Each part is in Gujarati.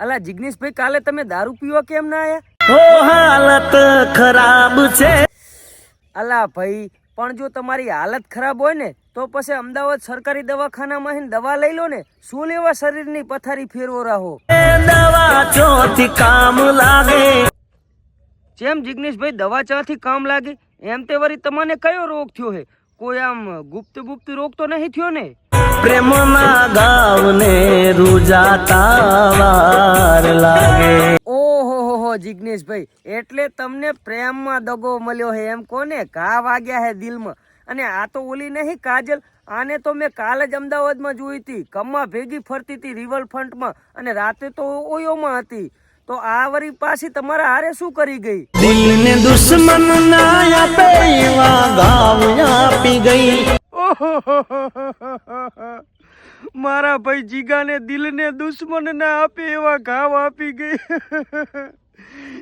અલા જિગ્નેશભાઈ કાલે તમે દારૂ પીવા કેમ ના ઓ હાલત ખરાબ છે. અલા ભાઈ પણ જો તમારી હાલત ખરાબ હોય ને તો પછી અમદાવાદ સરકારી દવાખાનામાં દવા લઈ લો ને શું લેવા શરીરની પથારી ફેરવો રહો? દવા ચોથી કામ લાગે. જેમ જિગ્નેશભાઈ દવા ચાથી કામ લાગે એમ તે વળી તમને કયો રોગ થયો હે? કોઈ આમ ગુપ્ત ગુપ્ત રોગ તો નહીં થયો ને? પ્રેમના ગાવને રૂજાતા વાર લાગે. ઓહો હો હો જિગ્નેશભાઈ એટલે તમને પ્રેમમાં દગો મળ્યો હે એમ કોને? ઘા વાગ્યા હે દિલમાં. અને આ તો ઓલી નહીં કાજલ? આને તો મેં કાલે જ અમદાવાદમાં જોઈ હતી. કમમાં ભેગી ફરતી હતી રિવરફ્રન્ટમાં અને રાતે તો ઓયોમાં હતી. તો આ વરી પાછી તમારા હારે શું કરી ગઈ? દિલને દુશ્મન ના આપે એવા ગાવ આપી ગઈ. ભાઈ જીગાને દિલને દુશ્મન ના આપે એવા ઘાવ આપી ગઈ.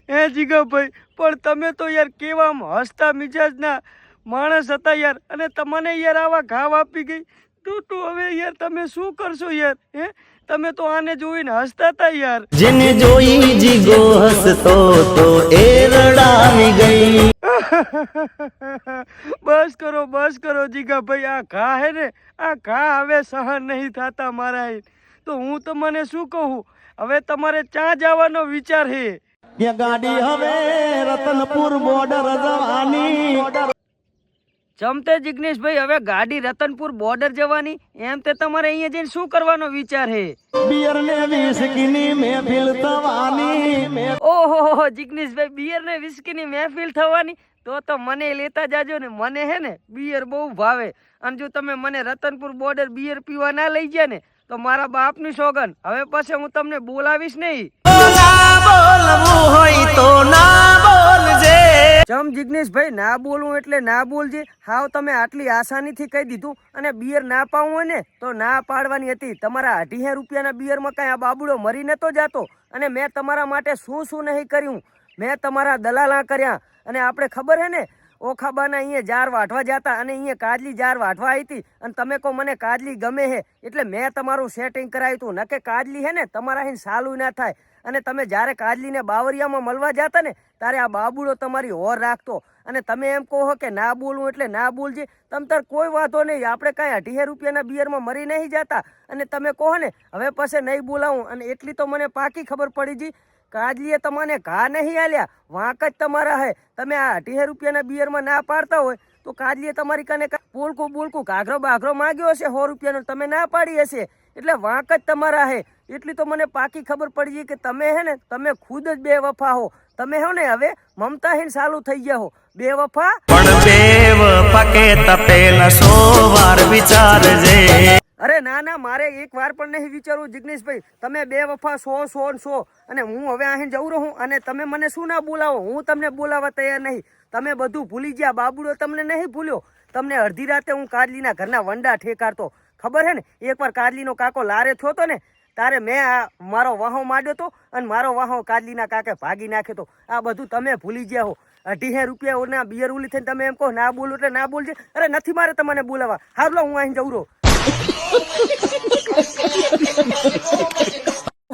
હે જીગાભાઈ પણ તમે તો યાર કેવા હસતા મિજાજના માણસ હતા યાર, અને તમને યાર આવા ઘાવ આપી ગઈ. તો તો હવે યાર તમે શું કરશો યાર, હે? તમે તો આને જોઈને હસતા હતા યાર. જેને જોઈ જીગો હસતો તો એ રડાવી ગઈ. બસ કરો બસ કરો જીગા ભાઈ આ ઘા હે ને આ ઘા હવે સહન નહીં થતા મારા તો હું તમને શું કહું? હવે તમારે ચા જવાનો વિચાર હે. ગાડી હવે રતનપુર બોર્ડર જવાની. જમતે જિગ્નેશભાઈ હવે ગાડી રતનપુર બોર્ડર જવાની? એમ તે તમારે અહીંયા જઈને શું કરવાનો વિચાર હે? બિયર ને વિસ્કીની મહેફિલ થવાની. ઓહો જિગ્નેશભાઈ બિયર ને વિસ્કી ની મહેફિલ થવાની? તો તો મને લેતા જાજો ને, મને હે ને બિયર બહુ ભાવે. અને જો તમે મને રતનપુર બોર્ડર બિયર પીવા ના લઈ ગયા ને, તો મારા બાપની સોગન હવે પછી હું તમને બોલાવીશ નહીં. ચમ જિગ્નેશભાઈ, ના બોલવું એટલે ના બોલજે. હાવ તમે આટલી આસાનીથી કહી દીધું અને બિયર ના પાવું હોય ને, તો ના પાડવાની હતી. તમારા અઢીસો રૂપિયાના બિયરમાં કાંઈ આ બાબુડો મરી નતો જાતો. અને મેં તમારા માટે શું શું નહીં કર્યું? મેં તમારા દલાલા કર્યા અને આપણે ખબર હે ને? ઓખાબાના અહીંયા જાર વાઢવા જતા અને અહીંયા કાજલી જાર વાઢવા આવી હતી અને તમે કહો મને કાજલી ગમે હે? એટલે મેં તમારું સેટિંગ કરાવ્યું હતું નકે કાજલી હે ને? તમારા અહીં સાલું ના થાય. અને તમે જ્યારે કાજલીને બાવરિયામાં મળવા જતા ને, ત્યારે આ બાબુડો તમારી હોર રાખતો. અને તમે એમ કહો કે ના બોલવું એટલે ના બોલજે. તમ તાર કોઈ વાંધો નહીં. આપણે કાંઈ અઢીસો રૂપિયાના બિયરમાં મરી નહીં જતા. અને તમે કહો ને, હવે પછી નહીં બોલાવું. અને એટલી તો મને પાકી ખબર પડી જી કાજલીએ તમને ઘા નહીં આલ્યા. વાંક જ તમારા હે. તમે આ અઢી રૂપિયાના બિયરમાં ના પાડતા હોય તો કાજલીએ તમારી કને બોલકું બોલકું ઘાઘરો બાઘરો માગ્યો હશે સો રૂપિયાનો, તમે ના પાડી હશે. એટલે વાંક જ તમારા હે. એટલી તો મને પાકી ખબર પડી ગઈ કે તમે હે ને, તમે ખુદ જ બે વફા હો. તમે હો ને હવે મમતાહીન ચાલુ થઈ ગયા હો. બે વફા? પણ બેવ કે તપેલા સો વાર વિચારજે. અરે ના ના, મારે એક વાર પણ નહીં વિચારવું, જિગ્નેશભાઈ. તમે બે વફા સો સો સો અને હું હવે અહીં જઉં રહું અને તમે મને શું ના બોલાવો? હું તમને બોલાવવા તૈયાર નહીં. તમે બધું ભૂલી ગયા, બાબુડો તમને નહીં ભૂલ્યો. તમને અડધી રાતે હું કાજલીના ઘરના વંડા ઠેકારતો. ખબર હે ને? એકવાર કાજલીનો કાકો લારે થયો હતો ને, તારે મેં આ મારો વાહો માંડ્યો તો અને મારો વાહો કાજલીના કાકે ભાગી નાખ્યો હતો આ બધું તમે ભૂલી ગયા હો. અઢીસે રૂપિયા બિયર ઉલી થઈને તમે એમ કહો, ના બોલો એટલે ના બોલજે. અરે નથી મારે તમને બોલાવવા. હારલો હું અહીં જઉં રહું.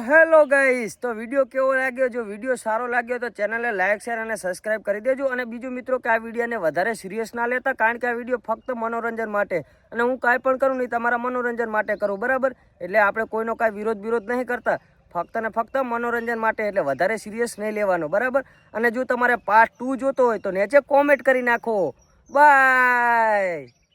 હેલો ગાઈસ તો વીડિયો કેવો લાગ્યો? જો વીડિયો સારો લાગ્યો તો ચેનલને લાઈક શેર અને સબસ્ક્રાઇબ કરી દેજો. અને બીજું મિત્રો, કે આ વિડીયોને વધારે સિરિયસ ના લેતા, કારણ કે આ વીડિયો ફક્ત મનોરંજન માટે. અને હું કાંઈ પણ કરું નહીં, તમારા મનોરંજન માટે કરું, બરાબર? એટલે આપણે કોઈનો કાંઈ વિરોધ વિરોધ નહીં કરતા. ફક્ત ને ફક્ત મનોરંજન માટે, એટલે વધારે સિરિયસ નહીં લેવાનો, બરાબર? અને જો તમારે પાર્ટ ટુ જોતો હોય, તો નીચે કોમેન્ટ કરી નાખો. બાય